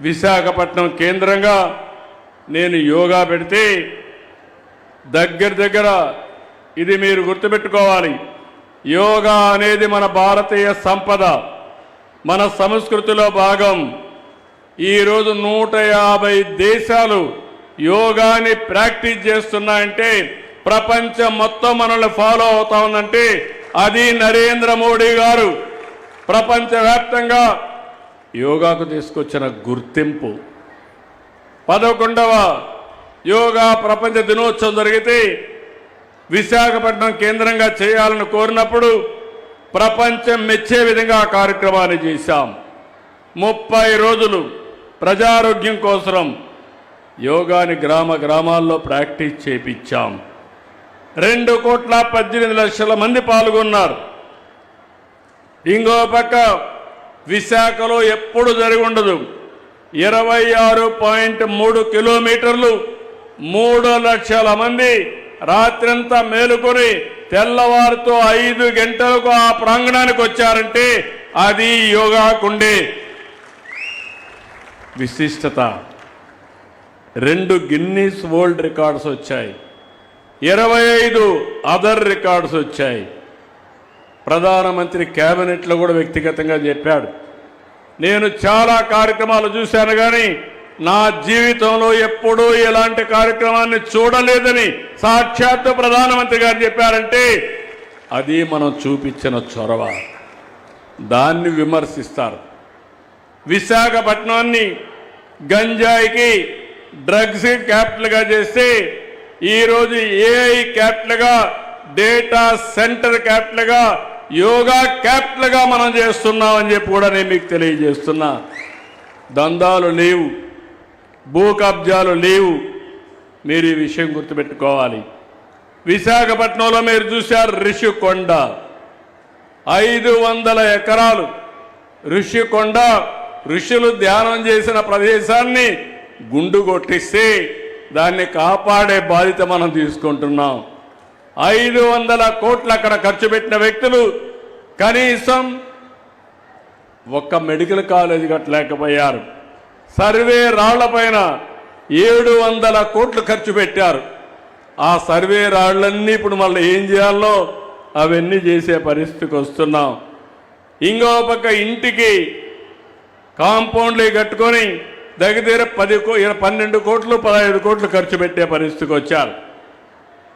విశాఖపట్నం కేంద్రంగా నేను యోగా పెడితే దగ్గర దగ్గర ఇది మీరు గుర్తుపెట్టుకోవాలి. యోగా అనేది మన భారతీయ సంపద మన సంస్కృతిలో భాగం. ఈరోజు నూట యాభై దేశాలు యోగాని ప్రాక్టీస్ చేస్తున్నాయంటే ప్రపంచం మొత్తం మనల్ని ఫాలో అవుతా ఉందంటే అది నరేంద్ర మోడీ గారు. ప్రపంచవ్యాప్తంగా యోగాకు తీసుకొచ్చిన గుర్తింపు. పదకొండవ యోగా ప్రపంచ దినోత్సవం జరిగితే విశాఖపట్నం కేంద్రంగా చేయాలని కోరినప్పుడు ప్రపంచం మెచ్చే విధంగా ఆ కార్యక్రమాన్ని చేశాం. ముప్పై రోజులు ప్రజారోగ్యం కోసం యోగాని గ్రామ గ్రామాల్లో ప్రాక్టీస్ చేపించాం. రెండు కోట్ల పద్దెనిమిది లక్షల మంది పాల్గొన్నారు. ఇంకో పక్క విశాఖలో ఎప్పుడు జరిగి ఉండదు ఇరవై ఆరు పాయింట్ మూడు కిలోమీటర్లు మూడు లక్షల మంది రాత్రంతా మేలుకొని తెల్లవారుతో ఐదు గంటలకు ఆ ప్రాంగణానికి వచ్చారంటే అది యోగాకుండే విశిష్టత. రెండు గిన్నీస్ వరల్డ్ రికార్డ్స్ వచ్చాయి. ఇరవై ఐదు అదర్ రికార్డ్స్ వచ్చాయి. ప్రధానమంత్రి క్యాబినెట్లో కూడా వ్యక్తిగతంగా చెప్పాడు. నేను చాలా కార్యక్రమాలు చూశాను కానీ నా జీవితంలో ఎప్పుడూ ఎలాంటి కార్యక్రమాన్ని చూడలేదని సాక్షాత్తు ప్రధానమంత్రి గారు చెప్పారంటే అది మనం చూపించిన చొరవ. దాన్ని విమర్శిస్తారు. విశాఖపట్నాన్ని గంజాయికి డ్రగ్స్ క్యాపిటల్గా చేస్తే ఈరోజు ఏఐ క్యాపిటల్గా డేటా సెంటర్ క్యాపిటల్గా యోగా క్యాపిటల్గా మనం చేస్తున్నామని చెప్పి కూడా నేను మీకు తెలియజేస్తున్నా. దందాలు లేవు. భూ కబ్జాలు లేవు. మీరు ఈ విషయం గుర్తుపెట్టుకోవాలి. విశాఖపట్నంలో మీరు చూశారు ఋషికొండ. ఐదు వందల ఎకరాలు ఋషికొండ ఋషులు ధ్యానం చేసిన ప్రదేశాన్ని గుండు కొట్టిస్తే దాన్ని కాపాడే బాధ్యత మనం తీసుకుంటున్నాం. ఐదు వందల కోట్లు అక్కడ ఖర్చు పెట్టిన వ్యక్తులు కనీసం ఒక్క మెడికల్ కాలేజీ కట్టలేకపోయారు. సర్వే రాళ్ళపైన ఏడు వందల కోట్లు ఖర్చు పెట్టారు. ఆ సర్వే రాళ్ళన్నీ ఇప్పుడు మళ్ళీ ఏం చేయాలో అవన్నీ చేసే పరిస్థితికి వస్తున్నాం. ఇంకో పక్క ఇంటికి కాంపౌండ్లు కట్టుకొని దగ్గర పది పన్నెండు కోట్లు పదహైదు కోట్లు ఖర్చు పెట్టే పరిస్థితికి వచ్చారు.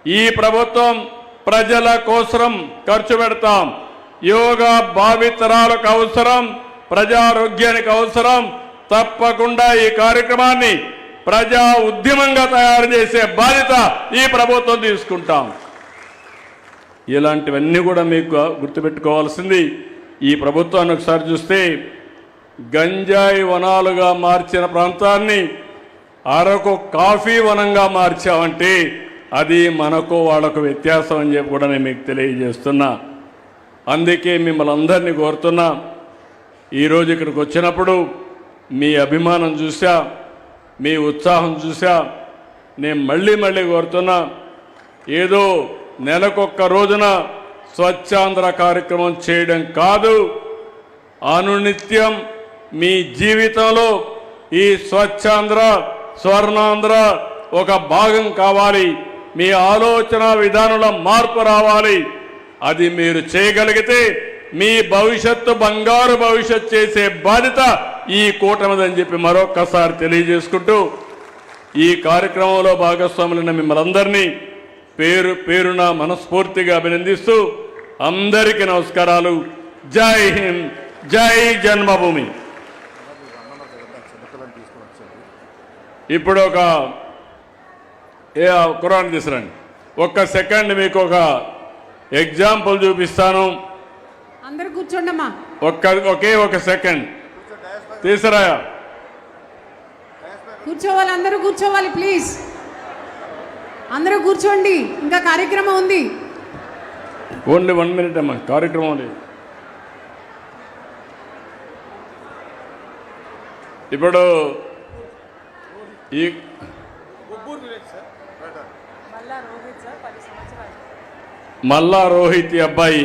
ఈ ప్రభుత్వం ప్రజల కోసం ఖర్చు పెడతాం. యోగా భావితరాలకు అవసరం ప్రజారోగ్యానికి అవసరం. తప్పకుండా ఈ కార్యక్రమాన్ని ప్రజా ఉద్యమంగా తయారు చేసే బాధ్యత ఈ ప్రభుత్వం తీసుకుంటాం. ఇలాంటివన్నీ కూడా మీకు గుర్తుపెట్టుకోవాల్సింది. ఈ ప్రభుత్వాన్ని ఒకసారి చూస్తే గంజాయి వనాలుగా మార్చిన ప్రాంతాన్ని అరకు కాఫీ వనంగా మార్చామంటే అది మనకు వాళ్ళకు వ్యత్యాసం అని చెప్పి కూడా నేను మీకు తెలియజేస్తున్నా. అందుకే మిమ్మల్ని అందరినీ కోరుతున్నా. ఈరోజు ఇక్కడికి వచ్చినప్పుడు మీ అభిమానం చూసా మీ ఉత్సాహం చూసా నేను మళ్ళీ మళ్ళీ కోరుతున్నా ఏదో నెలకొక్క రోజున స్వచ్ఛాంధ్ర కార్యక్రమం చేయడం కాదు అనునిత్యం మీ జీవితంలో ఈ స్వచ్ఛాంధ్ర స్వర్ణాంధ్ర ఒక భాగం కావాలి మీ ఆలోచన విధానంలో మార్పు రావాలి. అది మీరు చేయగలిగితే మీ భవిష్యత్తు బంగారు భవిష్యత్ చేసే బాధ్యత ఈ కూటమిదని చెప్పి మరొక్కసారి తెలియజేసుకుంటూ ఈ కార్యక్రమంలో భాగస్వాములైన మిమ్మల్ని అందరినీ పేరు పేరున మనస్ఫూర్తిగా అభినందిస్తూ అందరికీ నమస్కారాలు. జై హింద్ జై జన్మభూమి. ఇప్పుడు ఒక ఏ కురాన్ తీసుకురండి. ఒక్క సెకండ్ మీకు ఒక ఎగ్జాంపుల్ చూపిస్తాను. అందరు కూర్చోండమ్మా. ఒక్క ఒకే ఒక సెకండ్. తీసురా కూర్చోవాలి అందరూ కూర్చోవాలి ప్లీజ్. అందరూ కూర్చోండి ఇంకా కార్యక్రమం ఉంది. ఓన్లీ వన్ మినిట్ అమ్మా కార్యక్రమం లేదు ఇప్పుడు ఈ మల్లా రోహిత్ అబ్బాయి